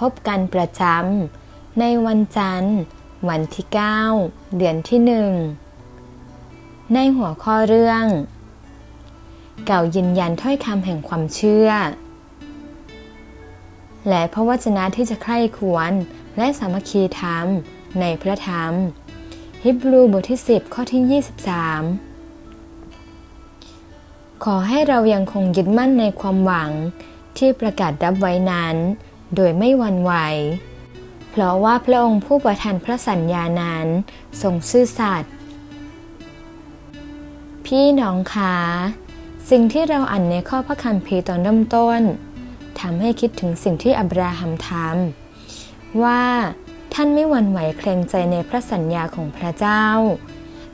พบกันประจำในวันจันทร์ วันที่ 9 เดือนที่หนึ่งในหัวข้อเรื่อง เก่ายืนยันถ้อยคำแห่งความเชื่อ และพระวจนะที่จะใคร่ควรและสามัคคีธรรมในพระธรรม ฮิบรูบทที่ 10 ข้อที่ 23ขอให้เรายังคงยึดมั่นในความหวังที่ประกาศรับไว้นั้น โดยไม่หวั่นไหว เพราะว่าพระองค์ผู้ประทานพระสัญญานั้นทรงซื่อสัตย์ พี่น้องคะสิ่งที่เราอ่านในข้อพระคัมภีร์ตอนเริ่มต้นทำให้คิดถึงสิ่งที่อับราฮัมทำว่าท่านไม่หวั่นไหวเกรงใจในพระสัญญาของพระเจ้า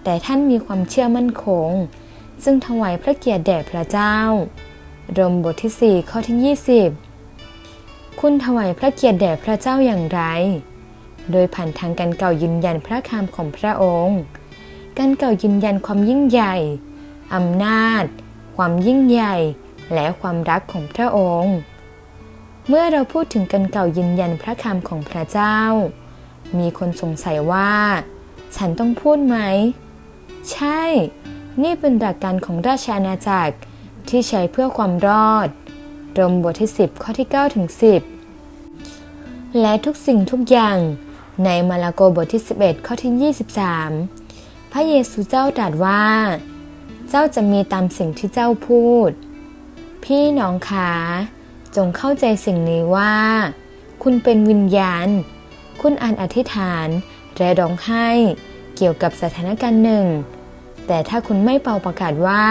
แต่ท่านมีความเชื่อมั่นคง ซึ่งถวายพระเกียรติแด่พระเจ้ารมบทที่ 4 ข้อที่ 20 คุณถวายพระเกียรติแด่พระเจ้าอย่างไร โดยผ่านทางการเก่ายืนยันพระคำของพระองค์ การเก่ายืนยันความยิ่งใหญ่ อำนาจ ความยิ่งใหญ่ และความรักของพระองค์ เมื่อเราพูดถึงการเก่ายืนยันพระคำของพระเจ้า มีคนสงสัยว่า ฉันต้องพูดไหม ใช่ นี่เป็นหลักการของราชอาณาจักรที่ใช้เพื่อความรอด รมบทที่ 10 ข้อที่9ถึง10 และทุกสิ่งทุกอย่างในมาระโกบทที่ 11 ข้อที่ 23 พระเยซูเจ้าตรัสว่า เจ้าจะมีตามสิ่งที่เจ้าพูด พี่น้องคะจงเข้าใจสิ่งนี้ว่า คุณเป็นวิญญาณ คุณอ่านอธิษฐานและร้องไห้เกี่ยวกับสถานการณ์หนึ่ง แต่ถ้าคุณไม่เป่าประกาศว่า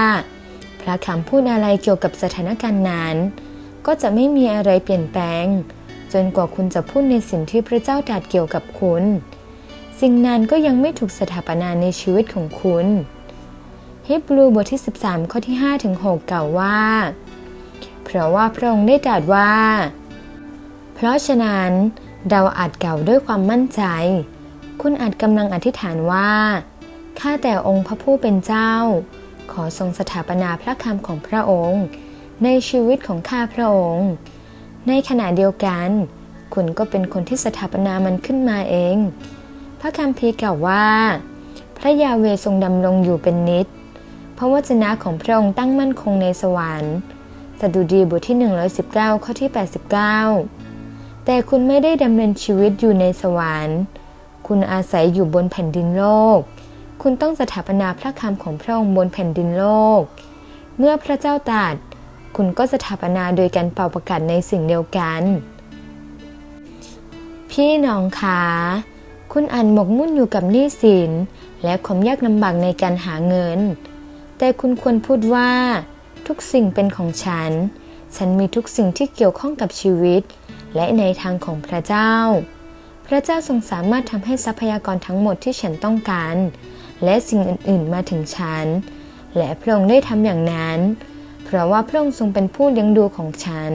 พระคำพูดอะไรเกี่ยวกับสถานการณ์นั้น ก็จะไม่มีอะไรเปลี่ยนแปลง จนกว่าคุณจะพูดในสิ่งที่พระเจ้าตรัสเกี่ยวกับคุณ สิ่งนั้นก็ยังไม่ถูกสถาปนาในชีวิตของคุณฮิบรูบทที่ 13 ข้อที่5ถึง6กล่าวว่า เพราะว่าพระองค์ได้ตรัสว่า เพราะฉะนั้นเราอาจกล่าวด้วยความมั่นใจ คุณอาจกำลังอธิษฐานว่า ข้าแต่องค์พระผู้เป็นเจ้า ขอทรงสถาปนาพระคำของพระองค์ ในชีวิตของข้าพระองค์ ในขณะเดียวกัน คุณก็เป็นคนที่สถาปนามันขึ้นมาเอง พระคัมภีร์กล่าวว่า พระยาเวทรงดำรงอยู่เป็นนิจพระวจนะของพระองค์ตั้งมั่นคงในสวรรค์สดุดีบทที่ 119 ข้อที่ 89 แต่คุณไม่ได้ดำเนินชีวิตอยู่ในสวรรค์ คุณอาศัยอยู่บนแผ่นดินโลก คุณต้องสถาปนาพระคำของพระองค์บนแผ่นดินโลก เมื่อพระเจ้าตรัส คุณก็สถาปนาโดยการเป่าประกาศในสิ่งเดียวกัน พี่น้องคะคุณอ่านหมกมุ่นอยู่กับหนี้สิน และความยากลำบากในการหาเงิน แต่คุณควรพูดว่า ทุกสิ่งเป็นของฉัน ฉันมีทุกสิ่งที่เกี่ยวข้องกับชีวิต และในทางของพระเจ้า พระเจ้าทรงสามารถทำให้ทรัพยากรทั้งหมดที่ฉันต้องการ และสิ่งอื่น ๆ มาถึงฉัน และพระองค์ได้ทำอย่างนั้น เพราะว่าพระองค์ทรงเป็นผู้เลี้ยงดูของฉัน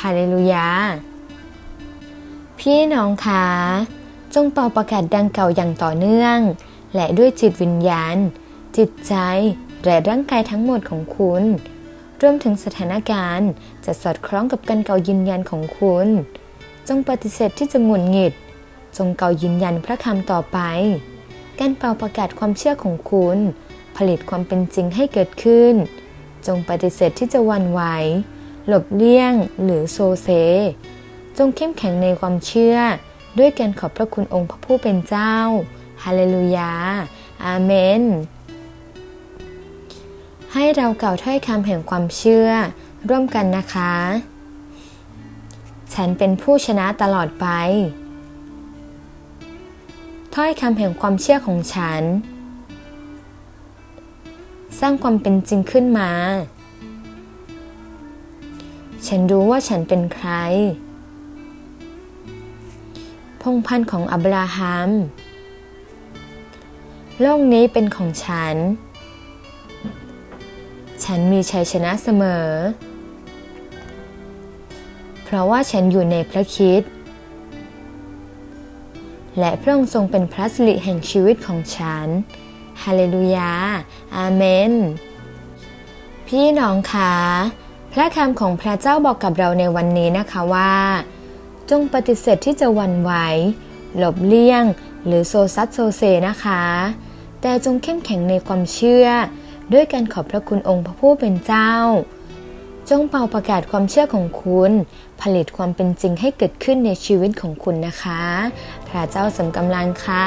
ฮาเลลูยา พี่น้องคะ จงเป่าประกาศดังเก่าอย่างต่อเนื่อง และด้วยจิตวิญญาณ จิตใจ และร่างกายทั้งหมดของคุณ รวมถึงสถานการณ์จะสอดคล้องกับการเก่ายืนยันของคุณ จงปฏิเสธที่จะหงุดหงิด จงเก่ายืนยันพระคำต่อไป การเป่าประกาศความเชื่อของคุณ ผลิตความเป็นจริงให้เกิดขึ้น จงปฏิเสธที่จะวันไหว หลบเลี่ยง หรือโซเซ จงเข้มแข็งในความเชื่อ ด้วยการขอบพระคุณองค์พระผู้เป็นเจ้า ฮาเลลูยา อาเมน ให้เรากล่าวถ้อยคำแห่งความเชื่อ ร่วมกันนะคะ ฉันเป็นผู้ชนะตลอดไป ถ้อยคำแห่งความเชื่อของฉัน สร้างความเป็นจริงขึ้นมา ฉันรู้ว่าฉันเป็นใคร พงพันธ์ของอับราฮัม โลกนี้เป็นของฉัน ฉันมีชัยชนะเสมอ เพราะว่าฉันอยู่ในพระคิดและพระองค์ทรงเป็นพระสิริแห่งชีวิตของฉัน ฮาเลลูยา อาเมน พี่น้องคะพระคำของพระเจ้าบอกกับเราในวันนี้นะคะว่า จงปฏิเสธที่จะวันไหว หลบเลี่ยง หรือโซซัดโซเซนะคะ แต่จงเข้มแข็งในความเชื่อ ด้วยการขอบพระคุณองค์พระผู้เป็นเจ้า จงเป่าประกาศความเชื่อของคุณ ผลิตความเป็นจริงให้เกิดขึ้นในชีวิตของคุณนะคะ พระเจ้าสมกำลังค่ะ